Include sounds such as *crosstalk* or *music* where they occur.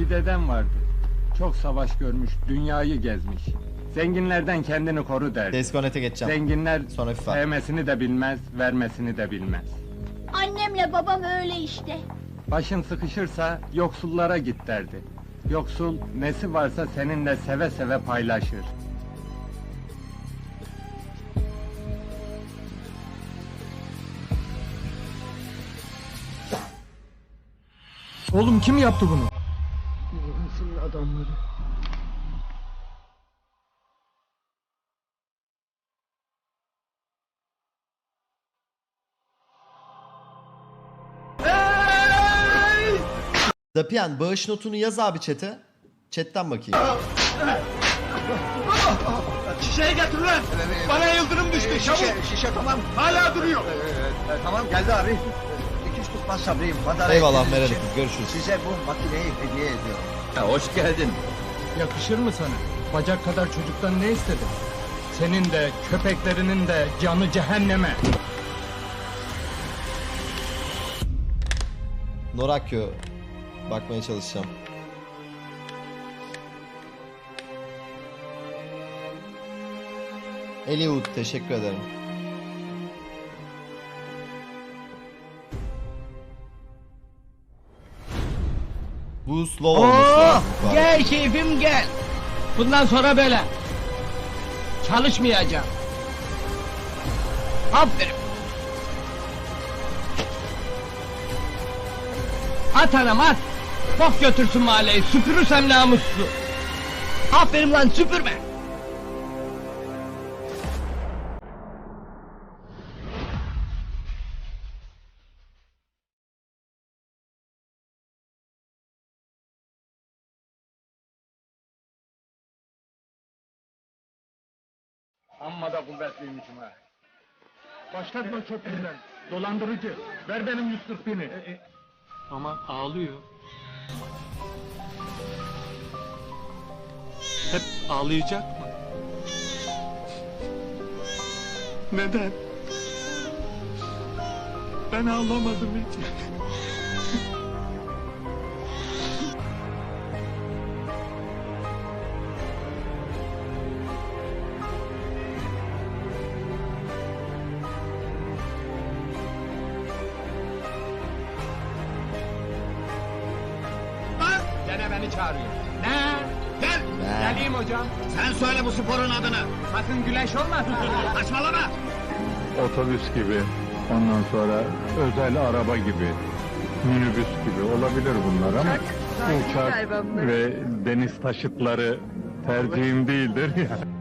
Bir dedem vardı. Çok savaş görmüş, dünyayı gezmiş. Zenginlerden kendini koru derdi. Desconnect'e geçeceğim. Zenginler Sonra FIFA. sevmesini de bilmez, vermesini de bilmez. Annemle babam öyle işte. Başın sıkışırsa yoksullara git derdi. Yoksul nesi varsa seninle seve seve paylaşır. Oğlum kim yaptı bunu? Adamları. Dapian bağış notunu yaz abi chat'e. Chat'ten bakayım. Şişeyi getir lan! Bana yıldırım düştü çabuk! Şişe, şişe tamam. Hala duruyor! Ee, tamam geldi abi. Dikiş tutmaz sabrıyım. Madara Eyvallah ettiğiniz Meral için Hanım, görüşürüz. Size bu makineyi hediye ediyorum. Hoş geldin. Yakışır mı sana? Bacak kadar çocuktan ne istedin? Senin de, köpeklerinin de canı cehenneme. Norakyo. Bakmaya çalışacağım. Eliud teşekkür ederim. Bu slow olması lazım. arada. Gel keyfim gel. Bundan sonra böyle. Çalışmayacağım. Aferin. At anam at. Bok götürsün mahalleyi. Süpürürsem namuslu. Aferin lan süpürme. Amma da kuvvetliymişim ha. Başlatma köprüden. Dolandırıcı. Ver benim 140 bini. Ama ağlıyor. Hep ağlayacak mı? Neden? Ben ağlamadım hiç. Gene beni çağırıyor. Ne? Gel. Ne? Geleyim hocam. Sen söyle bu sporun adını. Sakın güleş olmasın. *laughs* Saçmalama. otobüs gibi, ondan sonra özel araba gibi, minibüs gibi olabilir bunlar ama uçak ve deniz taşıtları tercihim değildir ya.